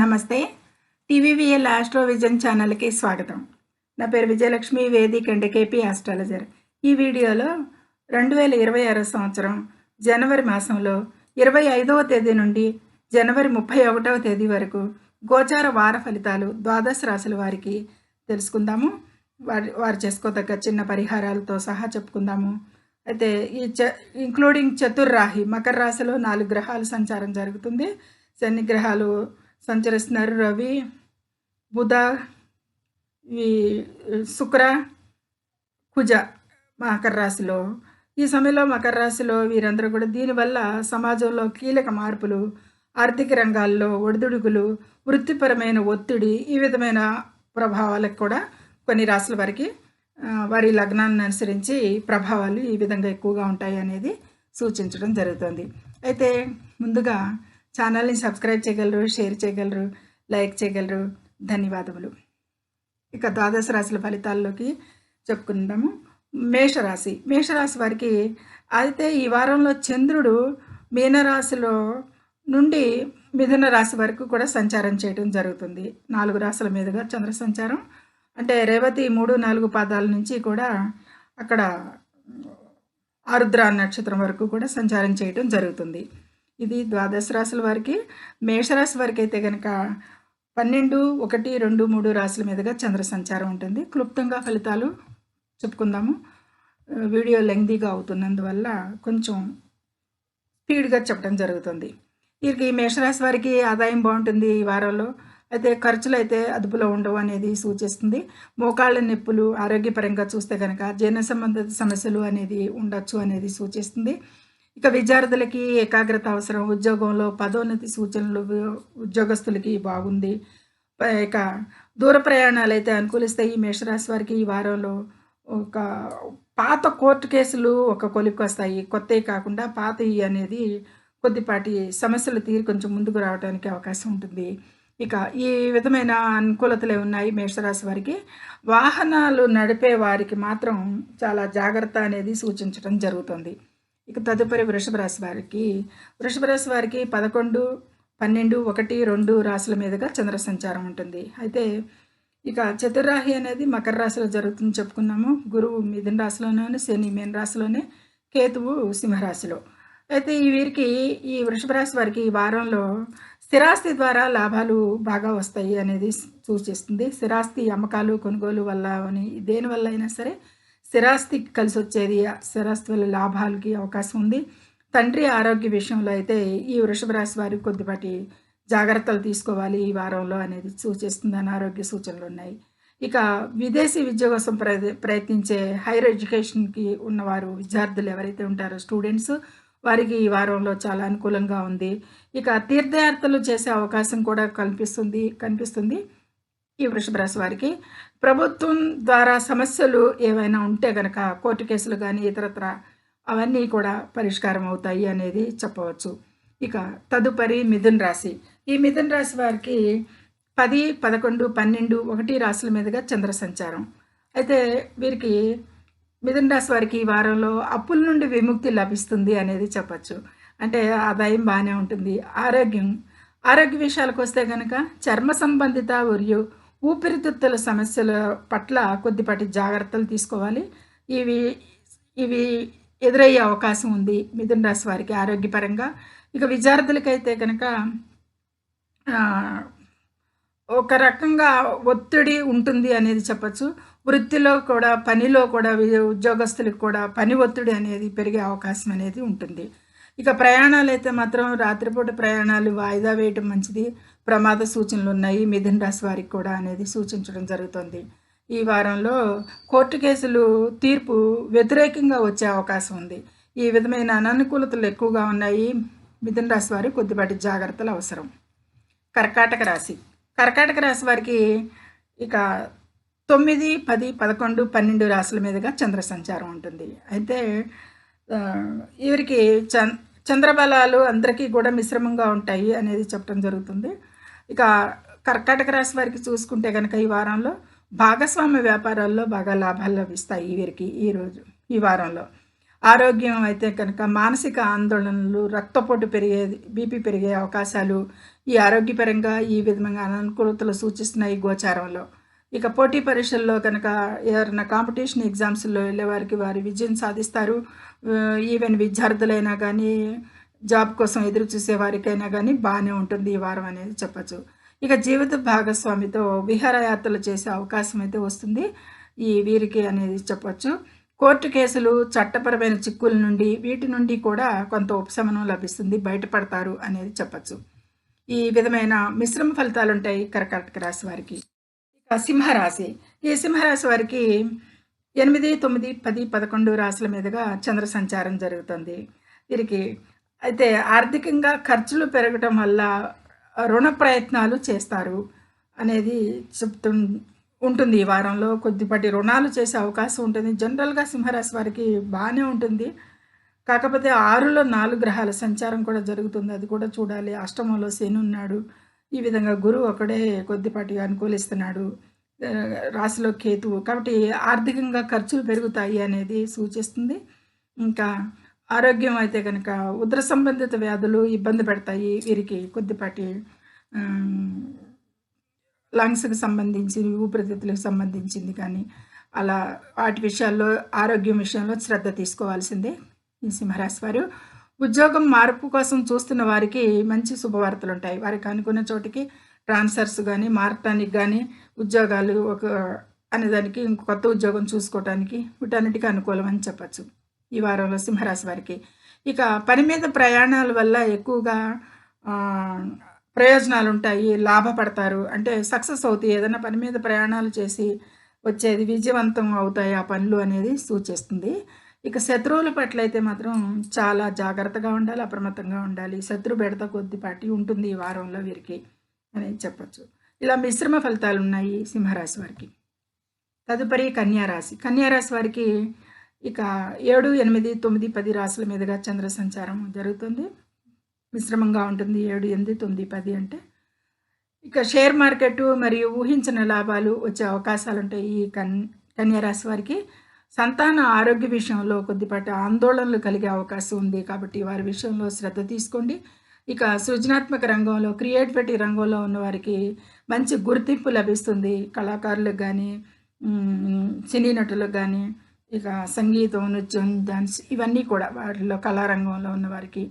నమస్తే. టీవీవీఎల్ ఆస్ట్రోవిజన్ ఛానల్కి స్వాగతం. నా పేరు Vijayalakshmi Vedic and KP astrologer ఈ వీడియోలో రెండు వేల ఇరవై ఆరో సంవత్సరం జనవరి మాసంలో ఇరవై ఐదవ తేదీ నుండి జనవరి ముప్పై ఒకటవ తేదీ వరకు గోచార వార ఫలితాలు ద్వాదశ రాశుల వారికి తెలుసుకుందాము. వారి వారు చేసుకోదగ్గ చిన్న పరిహారాలతో సహా చెప్పుకుందాము. అయితే ఈ చ ఇంక్లూడింగ్ చతుర్రాహి మకర రాశిలో నాలుగు గ్రహాలు సంచారం జరుగుతుంది. శని గ్రహాలు సంచరిస్తున్నారు రవి బుధ ఈ శుక్ర కుజ మకర రాశిలో. ఈ సమయంలో మకర రాశిలో వీరందరూ కూడా దీనివల్ల సమాజంలో కీలక మార్పులు ఆర్థిక రంగాల్లో ఒడిదుడుకులు వృత్తిపరమైన ఒత్తిడి ఈ విధమైన ప్రభావాలకు కూడా కొన్ని రాశుల వారికి వారి లగ్నాన్ని అనుసరించి ప్రభావాలు ఈ విధంగా ఎక్కువగా ఉంటాయి అనేది సూచించడం జరుగుతుంది. అయితే ముందుగా ఛానల్ని సబ్స్క్రైబ్ చేయగలరు షేర్ చేయగలరు లైక్ చేయగలరు. ధన్యవాదములు. ఇక ద్వాదశ రాశుల ఫలితాల్లోకి చెప్పుకుందాము. మేషరాశి. మేషరాశి వారికి అయితే ఈ వారంలో చంద్రుడు మీనరాశిలో నుండి మిథున రాశి వరకు కూడా సంచారం చేయడం జరుగుతుంది. నాలుగు రాశుల మీదుగా చంద్ర సంచారం. అంటే రేవతి మూడు నాలుగు పాదాల నుంచి కూడా అక్కడ ఆరుద్ర నక్షత్రం వరకు కూడా సంచారం చేయడం జరుగుతుంది. ఇది ద్వాదశ రాశుల వారికి. మేషరాశి వారికి అయితే కనుక పన్నెండు ఒకటి రెండు మూడు రాశుల మీదుగా చంద్ర సంచారం ఉంటుంది. క్లుప్తంగా ఫలితాలు చెప్పుకుందాము. వీడియో లెంగ్దీగా అవుతున్నందువల్ల కొంచెం స్పీడ్గా చెప్పడం జరుగుతుంది. వీరికి మేషరాశి వారికి ఆదాయం బాగుంటుంది ఈ వారంలో. అయితే ఖర్చులు అయితే అదుపులో ఉండవు అనేది సూచిస్తుంది. మోకాళ్ళ నొప్పులు ఆరోగ్యపరంగా చూస్తే కనుక జీర్ణ సంబంధిత సమస్యలు అనేది ఉండొచ్చు అనేది సూచిస్తుంది. ఇక విద్యార్థులకి ఏకాగ్రత అవసరం. ఉద్యోగంలో పదోన్నతి సూచనలు ఉద్యోగస్తులకి బాగుంది. ఇక దూర ప్రయాణాలు అయితే అనుకూలిస్తాయి. ఈ మేషరాశి వారికి ఈ వారంలో ఒక పాత కోర్టు కేసులు ఒక కొలిక్కి వస్తాయి. కొత్తవి కాకుండా పాతవి అనేది కొద్దిపాటి సమస్యలు తీరి కొంచెం ముందుకు రావడానికి అవకాశం ఉంటుంది. ఇక ఈ విధమైన అనుకూలతలే ఉన్నాయి మేషరాశి వారికి. వాహనాలు నడిపే వారికి మాత్రం చాలా జాగ్రత్త అనేది సూచించడం జరుగుతుంది. ఇక తదుపరి వృషభ రాశి వారికి. వృషభ రాశి వారికి పదకొండు పన్నెండు ఒకటి రెండు రాశుల మీదుగా చంద్ర సంచారం ఉంటుంది. అయితే ఇక చతుర్రాహి అనేది మకర రాశిలో జరుగుతుందని చెప్పుకున్నాము. గురువు మిథున రాశిలోనే శని మీన రాశిలోనే కేతువు సింహరాశిలో అయితే ఈ వీరికి ఈ వృషభ రాశి వారికి ఈ వారంలో స్థిరాస్తి ద్వారా లాభాలు బాగా వస్తాయి అనేది సూచిస్తుంది. స్థిరాస్తి అమ్మకాలు కొనుగోలు వల్ల అని దేనివల్ల అయినా సరే స్థిరాస్తికి కలిసి వచ్చేది స్థిరాస్తి వల్ల లాభాలకి అవకాశం ఉంది. తండ్రి ఆరోగ్య విషయంలో అయితే ఈ వృషభ రాశి వారి కొద్దిపాటి జాగ్రత్తలు తీసుకోవాలి ఈ వారంలో అనేది సూచిస్తుంది అనారోగ్య సూచనలు ఉన్నాయి. ఇక విదేశీ విద్య కోసం ప్రయ ప్రయత్నించే హైయర్ ఎడ్యుకేషన్కి ఉన్నవారు విద్యార్థులు ఎవరైతే ఉంటారో స్టూడెంట్స్ వారికి ఈ వారంలో చాలా అనుకూలంగా ఉంది. ఇక తీర్థయాత్రలు చేసే అవకాశం కూడా కల్పిస్తుంది కనిపిస్తుంది. ఈ వృషభ రాశి వారికి ప్రభుత్వం ద్వారా సమస్యలు ఏవైనా ఉంటే గనక కోర్టు కేసులు కానీ ఇతరత్ర అవన్నీ కూడా పరిష్కారం అవుతాయి అనేది చెప్పవచ్చు. ఇక తదుపరి మిథున్ రాశి. ఈ మిథున్ రాశి వారికి పది పదకొండు పన్నెండు ఒకటి రాశుల మీదుగా చంద్ర సంచారం. అయితే వీరికి మిథున రాశి వారికి ఈ వారంలో అప్పుల నుండి విముక్తి లభిస్తుంది అనేది చెప్పచ్చు. అంటే ఆదాయం బాగానే ఉంటుంది. ఆరోగ్యం ఆరోగ్య విషయాలకు వస్తే కనుక చర్మ సంబంధిత మరియు ఊపిరితిత్తుల సమస్యల పట్ల కొద్దిపాటి జాగ్రత్తలు తీసుకోవాలి. ఇవి ఇవి ఎదురయ్యే అవకాశం ఉంది మిథున రాశి వారికి ఆరోగ్యపరంగా. ఇక విద్యార్థులకైతే కనుక ఒక రకంగా ఒత్తిడి ఉంటుంది అనేది చెప్పచ్చు. వృత్తిలో కూడా పనిలో కూడా ఉద్యోగస్తులకు కూడా పని ఒత్తిడి అనేది పెరిగే అవకాశం అనేది ఉంటుంది. ఇక ప్రయాణాలు అయితే మాత్రం రాత్రిపూట ప్రయాణాలు వాయిదా వేయటం మంచిది. ప్రమాద సూచనలు ఉన్నాయి మిథున్ రాశి వారికి కూడా అనేది సూచించడం జరుగుతుంది. ఈ వారంలో కోర్టు కేసులు తీర్పు వ్యతిరేకంగా వచ్చే అవకాశం ఉంది. ఈ విధమైన అననుకూలతలు ఎక్కువగా ఉన్నాయి. మిథున రాశి వారు కొద్దిపాటి జాగ్రత్తలు అవసరం. కర్కాటక రాశి. కర్కాటక రాశి వారికి ఇక తొమ్మిది పది పదకొండు పన్నెండు రాశుల మీదుగా చంద్ర సంచారం ఉంటుంది. అయితే ఇవరికి వీరికి చంద్రబలాలు అందరికీ కూడా మిశ్రమంగా ఉంటాయి అనేది చెప్పడం జరుగుతుంది. ఇక కర్కాటక రాశి వారికి చూసుకుంటే కనుక ఈ వారంలో భాగస్వామ్య వ్యాపారాల్లో బాగా లాభాలు లభిస్తాయి వీరికి ఈరోజు ఈ వారంలో. ఆరోగ్యం అయితే కనుక మానసిక ఆందోళనలు రక్తపోటు పెరిగే బీపీ పెరిగే అవకాశాలు ఈ ఆరోగ్యపరంగా ఈ విధంగా అనుకూలతలు సూచిస్తున్నాయి గోచారంలో. ఇక పోటీ పరీక్షల్లో కనుక ఎవరైనా కాంపిటీషన్ ఎగ్జామ్స్లో వెళ్ళే వారికి వారి విజయం సాధిస్తారు. ఈవెన్ విద్యార్థులైనా కానీ జాబ్ కోసం ఎదురు చూసే వారికైనా కానీ బాగానే ఉంటుంది ఈ వారం అనేది చెప్పచ్చు. ఇక జీవిత భాగస్వామితో విహారయాత్రలు చేసే అవకాశం అయితే వస్తుంది. ఈ వీరికి అనేది చెప్పచ్చు. కోర్టు కేసులు చట్టపరమైన చిక్కుల నుండి వీటి నుండి కూడా కొంత ఉపశమనం లభిస్తుంది. బయటపడతారు అనేది చెప్పచ్చు. ఈ విధమైన మిశ్రమ ఫలితాలు ఉంటాయి కర్కాటక రాశి వారికి. ఇక సింహరాశి. ఈ సింహరాశి వారికి ఎనిమిది తొమ్మిది పది పదకొండు రాశుల మీదుగా చంద్ర సంచారం జరుగుతుంది. వీరికి అయితే ఆర్థికంగా ఖర్చులు పెరగటం వల్ల రుణ ప్రయత్నాలు చేస్తారు అనేది చెప్తు ఉంటుంది. ఈ వారంలో కొద్దిపాటి రుణాలు చేసే అవకాశం ఉంటుంది. జనరల్గా సింహరాశి వారికి బాగానే ఉంటుంది. కాకపోతే ఆరులో నాలుగు గ్రహాల సంచారం కూడా జరుగుతుంది. అది కూడా చూడాలి. అష్టమంలో శని ఉన్నాడు. ఈ విధంగా గురువు ఒకడే కొద్దిపాటి అనుకూలిస్తున్నాడు. రాశిలో కేతువు. కాబట్టి ఆర్థికంగా ఖర్చులు పెరుగుతాయి అనేది సూచిస్తుంది. ఇంకా ఆరోగ్యం అయితే కనుక ఉదర సంబంధిత వ్యాధులు ఇబ్బంది పెడతాయి. వీరికి కొద్దిపాటి లంగ్స్కి సంబంధించి ఊపిరితిత్తులకు సంబంధించింది కానీ అలా వాటి విషయాల్లో ఆరోగ్యం విషయంలో శ్రద్ధ తీసుకోవాల్సిందే. ఈ సింహరాశి వారు ఉద్యోగం మార్పు కోసం చూస్తున్న వారికి మంచి శుభవార్తలు ఉంటాయి. వారికి అనుకున్న చోటికి ట్రాన్స్ఫర్స్ కానీ మారటానికి కానీ ఉద్యోగాలు ఒక అనేదానికి ఇంకో కొత్త ఉద్యోగం చూసుకోవటానికి వీటన్నిటికీ అనుకూలం అని చెప్పచ్చు. ఈ వారంలో సింహరాశి వారికి. ఇక పని మీద ప్రయాణాల వల్ల ఎక్కువగా ప్రయోజనాలు ఉంటాయి లాభపడతారు. అంటే సక్సెస్ అవుతాయి ఏదైనా పని మీద ప్రయాణాలు చేసి వచ్చేది విజయవంతం అవుతాయి. ఆ పనులు అనేది సూచిస్తుంది. ఇక శత్రువుల పట్ల అయితే మాత్రం చాలా జాగ్రత్తగా ఉండాలి అప్రమత్తంగా ఉండాలి. శత్రు బెడత కొద్దిపాటి ఉంటుంది ఈ వారంలో వీరికి అనేది చెప్పచ్చు. ఇలా మిశ్రమ ఫలితాలు ఉన్నాయి సింహరాశి వారికి. తదుపరి కన్యారాశి. కన్యారాశి వారికి ఇక ఏడు ఎనిమిది తొమ్మిది పది రాశుల మీదుగా చంద్ర సంచారం జరుగుతుంది. మిశ్రమంగా ఉంటుంది ఏడు ఎనిమిది తొమ్మిది పది అంటే. ఇక షేర్ మార్కెట్ మరియు ఊహించిన లాభాలు వచ్చే అవకాశాలు ఉంటాయి ఈ కన్ కన్యారాశి వారికి సంతాన ఆరోగ్య విషయంలో కొద్దిపాటి ఆందోళనలు కలిగే అవకాశం ఉంది కాబట్టి వారి విషయంలో శ్రద్ధ తీసుకోండి. ఇక సృజనాత్మక రంగంలో క్రియేటివిటీ రంగంలో ఉన్న వారికి మంచి గుర్తింపు లభిస్తుంది. కళాకారులకు కానీ సినీ నటులకు కానీ ఇక సంగీతం నృత్యం డాన్స్ ఇవన్నీ కూడా వాటిలో కళారంగంలో ఉన్న వారికి.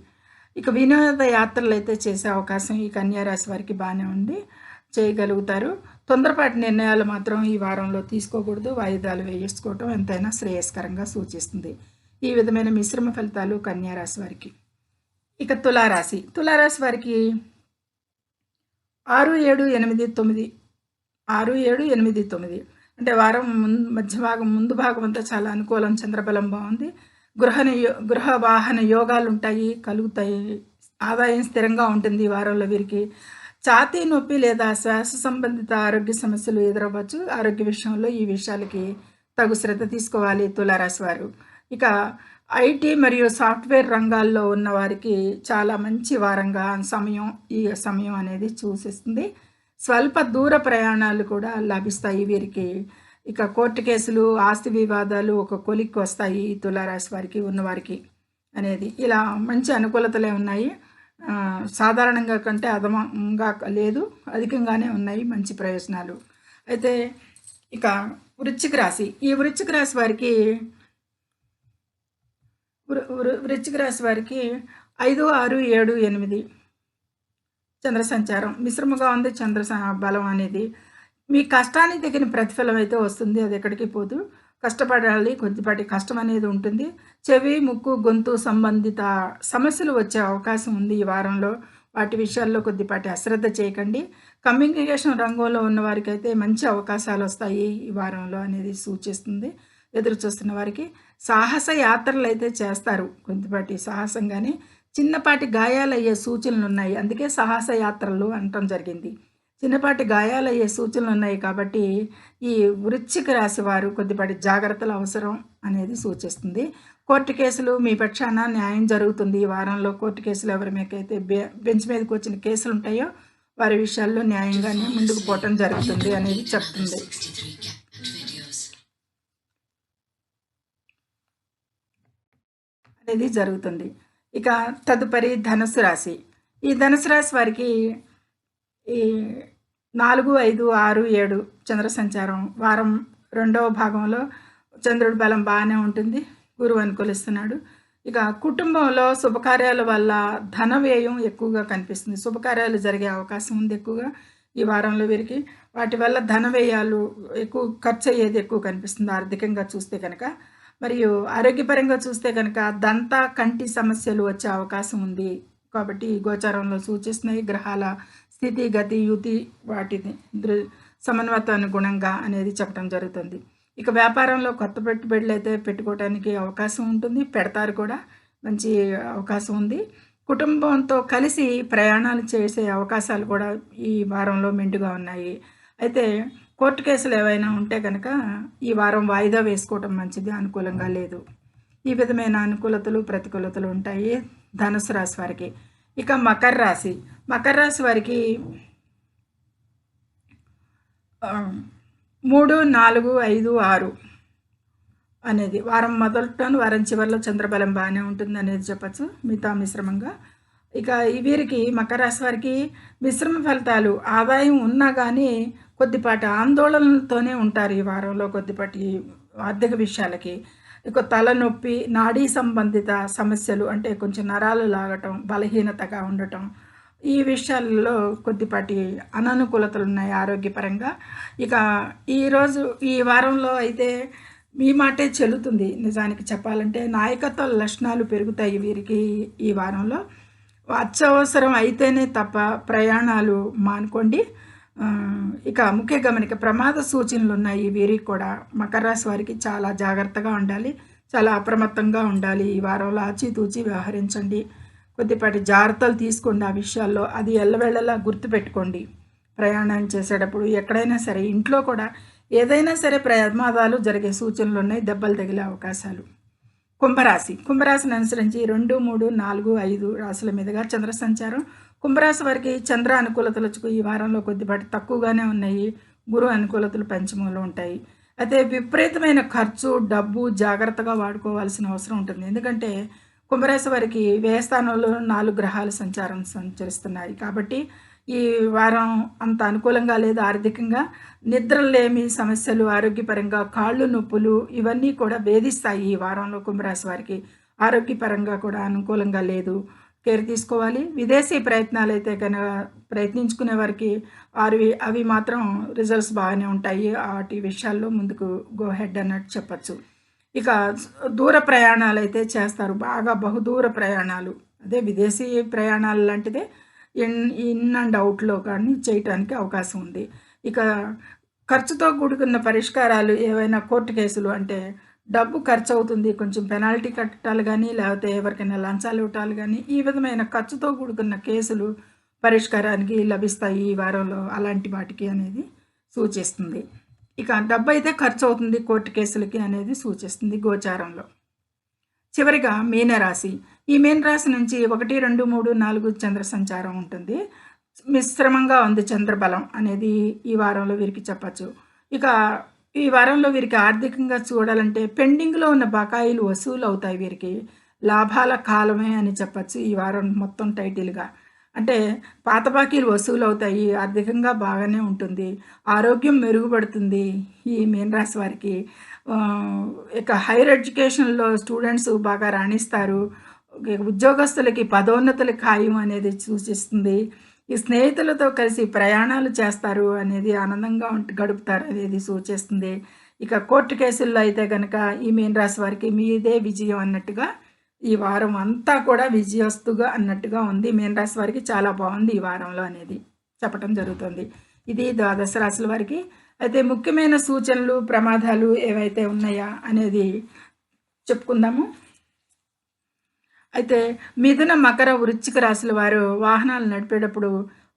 ఇక వినోద యాత్రలు అయితే చేసే అవకాశం ఈ కన్యారాశి వారికి బాగానే ఉంది. చేయగలుగుతారు. తొందరపాటి నిర్ణయాలు మాత్రం ఈ వారంలో తీసుకోకూడదు. వాయిదాలు వేయించుకోవటం ఎంతైనా శ్రేయస్కరంగా సూచిస్తుంది. ఈ విధమైన మిశ్రమ ఫలితాలు కన్యారాశి వారికి. ఇక తులారాశి. తులారాశి వారికి ఆరు ఏడు ఎనిమిది తొమ్మిది. ఆరు ఏడు ఎనిమిది తొమ్మిది. అంటే వారం ముందు మధ్య భాగం ముందు భాగం అంతా చాలా అనుకూలం. చంద్రబలం బాగుంది. గృహ గృహ వాహన యోగాలు ఉంటాయి కలుగుతాయి. ఆదాయం స్థిరంగా ఉంటుంది ఈ వారంలో వీరికి. ఛాతీ నొప్పి లేదా శ్వాస సంబంధిత ఆరోగ్య సమస్యలు ఎదురవ్వచ్చు. ఆరోగ్య విషయంలో ఈ విషయాలకి తగు శ్రద్ధ తీసుకోవాలి తులారాశి వారు. ఇక ఐటీ మరియు సాఫ్ట్వేర్ రంగాల్లో ఉన్న వారికి చాలా మంచి వారంగా సమయం ఈ సమయం అనేది చూసిస్తుంది. స్వల్ప దూర ప్రయాణాలు కూడా లభిస్తాయి వీరికి. ఇక కోర్టు కేసులు ఆస్తి వివాదాలు ఒక కొలిక్కి వస్తాయి ఈ తులారాశి వారికి ఉన్నవారికి అనేది. ఇలా మంచి అనుకూలతలే ఉన్నాయి. సాధారణంగా కంటే అధమంగా లేదు అధికంగానే ఉన్నాయి మంచి ప్రయోజనాలు. అయితే ఇక వృశ్చిక రాశి. ఈ వృశ్చిక రాశి వారికి వృ- వృ- వృశ్చిక రాశి వారికి ఐదు ఆరు ఏడు ఎనిమిది చంద్ర సంచారం మిశ్రమగా ఉంది చంద్ర బలం అనేది. మీ కష్టానికి తగిన ప్రతిఫలం అయితే వస్తుంది అది ఎక్కడికి పోదు. కష్టపడాలి కొద్దిపాటి కష్టం అనేది ఉంటుంది. చెవి ముక్కు గొంతు సంబంధిత సమస్యలు వచ్చే అవకాశం ఉంది ఈ వారంలో. వాటి విషయాల్లో కొద్దిపాటి అశ్రద్ధ చేయకండి. కమ్యూనికేషన్ రంగంలో ఉన్న వారికి అయితే మంచి అవకాశాలు వస్తాయి ఈ వారంలో అనేది సూచిస్తుంది. ఎదురు చూస్తున్న వారికి సాహస యాత్రలు అయితే చేస్తారు. కొద్దిపాటి సాహసంగానే చిన్నపాటి గాయాలయ్యే సూచనలు ఉన్నాయి అందుకే సాహస యాత్రలు అనటం జరిగింది. చిన్నపాటి గాయాలయ్యే సూచనలు ఉన్నాయి కాబట్టి ఈ వృశ్చిక రాశి వారు కొద్దిపాటి జాగ్రత్తలు అవసరం అనేది సూచిస్తుంది. కోర్టు కేసులు మీ పక్షాన న్యాయం జరుగుతుంది. ఈ వారంలో కోర్టు కేసులు ఎవరి మీకైతే బె బెంచ్ మీదకి వచ్చిన కేసులు ఉంటాయో వారి విషయాల్లో న్యాయంగానే ముందుకు పోవటం జరుగుతుంది అనేది చెప్తుంది. అనేది జరుగుతుంది. ఇక తదుపరి ధనుసు రాశి. ఈ ధనుసు రాశి వారికి ఈ నాలుగు ఐదు ఆరు ఏడు చంద్ర సంచారం. వారం రెండవ భాగంలో చంద్రుడి బలం బాగానే ఉంటుంది. గురువు అనుకూలిస్తున్నాడు. ఇక కుటుంబంలో శుభకార్యాల వల్ల ధన వ్యయం ఎక్కువగా కనిపిస్తుంది. శుభకార్యాలు జరిగే అవకాశం ఉంది ఎక్కువగా ఈ వారంలో వీరికి. వాటి వల్ల ధన వ్యయాలు ఎక్కువ ఖర్చు అయ్యేది ఎక్కువ కనిపిస్తుంది. ఆర్థికంగా చూస్తే కనుక మరియు ఆరోగ్యపరంగా చూస్తే కనుక దంత కంటి సమస్యలు వచ్చే అవకాశం ఉంది. కాబట్టి ఈ గోచారంలో సూచిస్తున్నాయి గ్రహాల స్థితి గతి యుతి వాటిని దృ సమన్వతానుగుణంగా అనేది చెప్పడం జరుగుతుంది. ఇక వ్యాపారంలో కొత్త పెట్టుబడులు అయితే పెట్టుకోవడానికి అవకాశం ఉంటుంది. పెడతారు కూడా. మంచి అవకాశం ఉంది. కుటుంబంతో కలిసి ప్రయాణాలు చేసే అవకాశాలు కూడా ఈ వారంలో మెండుగా ఉన్నాయి. అయితే కోర్టు కేసులు ఏవైనా ఉంటే కనుక ఈ వారం వాయిదా వేసుకోవటం మంచిది అనుకూలంగా లేదు. ఈ విధమైన అనుకూలతలు ప్రతికూలతలు ఉంటాయి ధనుసు రాశి వారికి. ఇక మకర రాశి. మకర రాశి వారికి మూడు నాలుగు ఐదు ఆరు అనేది వారం మొదలుటోను వారం చివరిలో చంద్రబలం బాగానే ఉంటుంది అనేది చెప్పచ్చు మిగతా మిశ్రమంగా. ఇక ఈ వీరికి మకర రాశి వారికి మిశ్రమ ఫలితాలు ఆదాయం ఉన్నా కానీ కొద్దిపాటి ఆందోళనలతోనే ఉంటారు ఈ వారంలో కొద్దిపాటి ఆర్థిక విషయాలకి. ఇక తలనొప్పి నాడీ సంబంధిత సమస్యలు అంటే కొంచెం నరాలు లాగటం బలహీనతగా ఉండటం ఈ విషయాల్లో కొద్దిపాటి అననుకూలతలు ఉన్నాయి ఆరోగ్యపరంగా. ఇక ఈరోజు ఈ వారంలో అయితే మీ మాటే చెల్లుతుంది నిజానికి చెప్పాలంటే. నాయకత్వ లక్షణాలు పెరుగుతాయి వీరికి ఈ వారంలో. అత్యవసరం అయితేనే తప్ప ప్రయాణాలు మానుకోండి. ఇక ముఖ్య గమనిక ప్రమాద సూచనలు ఉన్నాయి. వీరికి కూడా మకర రాశి వారికి చాలా జాగ్రత్తగా ఉండాలి. చాలా అప్రమత్తంగా ఉండాలి. ఈ వారంలో ఆచితూచి వ్యవహరించండి. కొద్దిపాటి జాగ్రత్తలు తీసుకోండి ఆ విషయాల్లో. అది ఎల్లవేళలా గుర్తుపెట్టుకోండి. ప్రయాణం చేసేటప్పుడు ఎక్కడైనా సరే ఇంట్లో కూడా ఏదైనా సరే ప్రమాదాలు జరిగే సూచనలు ఉన్నాయి. దెబ్బలు తగిలే అవకాశాలు. కుంభరాశి. కుంభరాశిని అనుసరించి రెండు మూడు నాలుగు ఐదు రాశుల మీదుగా చంద్ర సంచారం కుంభరాశి వారికి చంద్ర అనుకూలతలకు ఈ వారంలో కొద్దిపాటి తక్కువగానే ఉన్నాయి. గురు అనుకూలతలు పంచమంలో ఉంటాయి. అయితే విపరీతమైన ఖర్చు డబ్బు జాగ్రత్తగా వాడుకోవాల్సిన అవసరం ఉంటుంది. ఎందుకంటే కుంభరాశి వారికి వ్యయస్థానంలో నాలుగు గ్రహాలు సంచారం సంచరిస్తున్నాయి. కాబట్టి ఈ వారం అంత అనుకూలంగా లేదు ఆర్థికంగా. నిద్రలేమి సమస్యలు ఆరోగ్యపరంగా కాళ్ళు నొప్పులు ఇవన్నీ కూడా వేధిస్తాయి ఈ వారంలో కుంభరాశి వారికి. ఆరోగ్యపరంగా కూడా అనుకూలంగా లేదు. కేర్ తీసుకోవాలి. విదేశీ ప్రయత్నాలు అయితే కనుక ప్రయత్నించుకునే వారికి అవి అవి మాత్రం రిజల్ట్స్ బాగానే ఉంటాయి. వాటి విషయాల్లో ముందుకు గో హెడ్ అన్నట్టు చెప్పచ్చు. ఇక దూర ప్రయాణాలు అయితే చేస్తారు. బాగా బహుదూర ప్రయాణాలు. అదే విదేశీ ప్రయాణాలు లాంటిదే ఇన్ ఇన్ అండ్ అవుట్లో కానీ చేయటానికి అవకాశం ఉంది. ఇక ఖర్చుతో కూడుకున్న పరిష్కారాలు ఏవైనా కోర్టు కేసులు అంటే డబ్బు ఖర్చు అవుతుంది కొంచెం పెనాల్టీ కట్టాలి కానీ లేకపోతే ఎవరికైనా లంచాలు ఇవ్వటాలు కానీ ఈ విధమైన ఖర్చుతో కూడుకున్న కేసులు పరిష్కారానికి లభిస్తాయి ఈ వారంలో అలాంటి వాటికి అనేది సూచిస్తుంది. ఇక డబ్బు అయితే ఖర్చు అవుతుంది కోర్టు కేసులకి అనేది సూచిస్తుంది గోచారంలో. చివరిగా మీనరాశి. ఈ మీనరాశి నుంచి ఒకటి రెండు మూడు నాలుగు చంద్ర సంచారం ఉంటుంది. మిశ్రమంగా ఉంది చంద్రబలం అనేది ఈ వారంలో వీరికి చెప్పచ్చు. ఇక ఈ వారంలో వీరికి ఆర్థికంగా చూడాలంటే పెండింగ్లో ఉన్న బకాయిలు వసూలు అవుతాయి వీరికి. లాభాల కాలమే అని చెప్పచ్చు ఈ వారం మొత్తం టైటిల్గా. అంటే పాత బాకీలు వసూలు అవుతాయి ఆర్థికంగా బాగానే ఉంటుంది ఆరోగ్యం మెరుగుపడుతుంది ఈ మీనరాశి వారికి. ఇక హైయర్ ఎడ్యుకేషన్లో స్టూడెంట్స్ బాగా రాణిస్తారు. ఉద్యోగస్తులకి పదోన్నతులు ఖాయం అనేది సూచిస్తుంది. ఈ స్నేహితులతో కలిసి ప్రయాణాలు చేస్తారు అనేది ఆనందంగా గడుపుతారు అనేది సూచిస్తుంది. ఇక కోర్టు కేసుల్లో అయితే కనుక ఈ మీన రాశి వారికి మీదే విజయం అన్నట్టుగా ఈ వారం అంతా కూడా విజయస్తుగా అన్నట్టుగా ఉంది. మీన రాశి వారికి చాలా బాగుంది ఈ వారంలో అనేది చెప్పటం జరుగుతుంది. ఇది ద్వాదశ రాశుల వారికి. అయితే ముఖ్యమైన సూచనలు ప్రమాదాలు ఏవైతే ఉన్నాయా అనేది చెప్పుకుందాము. అయితే మిథున మకర వృశ్చిక రాశుల వారు వాహనాలు నడిపేటప్పుడు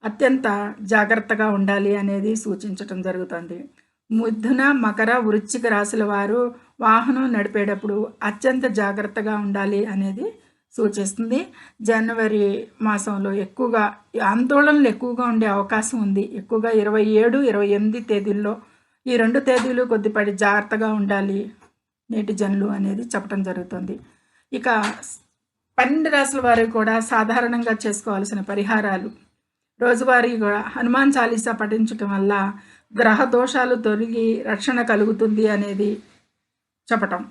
అత్యంత జాగ్రత్తగా ఉండాలి అనేది సూచించటం జరుగుతుంది. మిథున మకర వృశ్చిక రాశుల వారు వాహనం నడిపేటప్పుడు అత్యంత జాగ్రత్తగా ఉండాలి అనేది సూచిస్తుంది. జనవరి మాసంలో ఎక్కువగా ఆందోళనలు ఎక్కువగా ఉండే అవకాశం ఉంది. ఎక్కువగా ఇరవై ఏడు ఇరవై ఎనిమిది తేదీల్లో ఈ రెండు తేదీలు కొద్దిపాటి జాగ్రత్తగా ఉండాలి. నేటి జనులు అనేది చెప్పడం జరుగుతుంది. ఇక పన్నెండు రాసుల వారు కూడా సాధారణంగా చేసుకోవాల్సిన పరిహారాలు. రోజువారీ కూడా హనుమాన్ చాలీసా పఠించటం వల్ల గ్రహ దోషాలు తొలగి రక్షణ కలుగుతుంది అనేది చెప్పటం.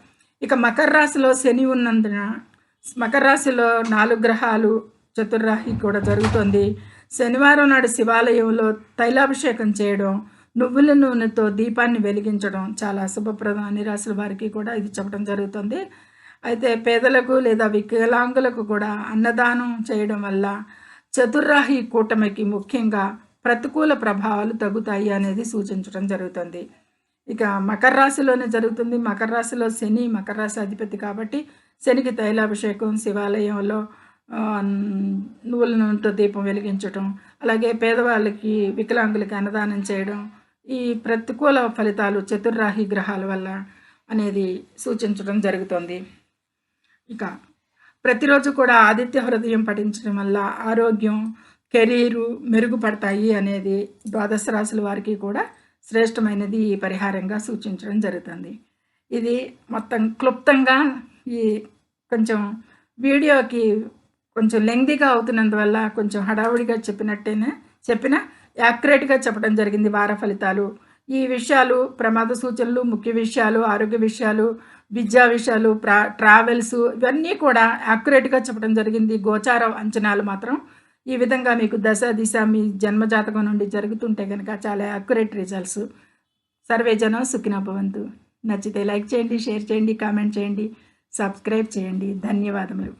ఇక మకర రాశిలో శని ఉన్నందున మకర రాశిలో నాలుగు గ్రహాలు చతుర్రాహి కూడా జరుగుతుంది. శనివారం నాడు శివాలయంలో తైలాభిషేకం చేయడం నువ్వుల నూనెతో దీపాన్ని వెలిగించడం చాలా శుభప్రదం అన్ని రాశుల వారికి కూడా ఇది చెప్పడం జరుగుతుంది. అయితే పేదలకు లేదా వికలాంగులకు కూడా అన్నదానం చేయడం వల్ల చతుర్రాహి కూటమికి ముఖ్యంగా ప్రతికూల ప్రభావాలు తగ్గుతాయి అనేది సూచించడం జరుగుతుంది. ఇక మకర రాశిలోనే జరుగుతుంది. మకర రాశిలో శని మకర రాశి అధిపతి కాబట్టి శనికి తైలాభిషేకం శివాలయంలో నువ్వుల నూనెతో దీపం వెలిగించడం అలాగే పేదవాళ్ళకి వికలాంగులకి అన్నదానం చేయడం ఈ ప్రతికూల ఫలితాలు చతుర్రాహి గ్రహాల వల్ల అనేది సూచించడం జరుగుతుంది. ఇక ప్రతిరోజు కూడా ఆదిత్య హృదయం పఠించడం వల్ల ఆరోగ్యం కెరీరు మెరుగుపడతాయి అనేది ద్వాదశ రాశుల వారికి కూడా శ్రేష్టమైనది ఈ పరిహారంగా సూచించడం జరుగుతుంది. ఇది మొత్తం క్లుప్తంగా ఈ కొంచెం వీడియోకి కొంచెం లెంగ్దీగా అవుతున్నందువల్ల కొంచెం హడావుడిగా చెప్పినట్టేనే చెప్పిన యాక్యురేట్గా చెప్పడం జరిగింది వార ఫలితాలు. ఈ విషయాలు ప్రమాద సూచనలు ముఖ్య విషయాలు ఆరోగ్య విషయాలు విద్యా విషయాలు ప్రా ట్రావెల్స్ ఇవన్నీ కూడా యాక్యురేట్గా చెప్పడం జరిగింది. గోచార అంచనాలు మాత్రం ఈ విధంగా మీకు దశ దిశ మీ జన్మజాతకం నుండి జరుగుతుంటే కనుక చాలా యాక్యురేట్ రిజల్ట్స్. సర్వే జనం సుఖినభవంతు నచ్చితే లైక్ చేయండి షేర్ చేయండి కామెంట్ చేయండి సబ్స్క్రైబ్ చేయండి. ధన్యవాదములు.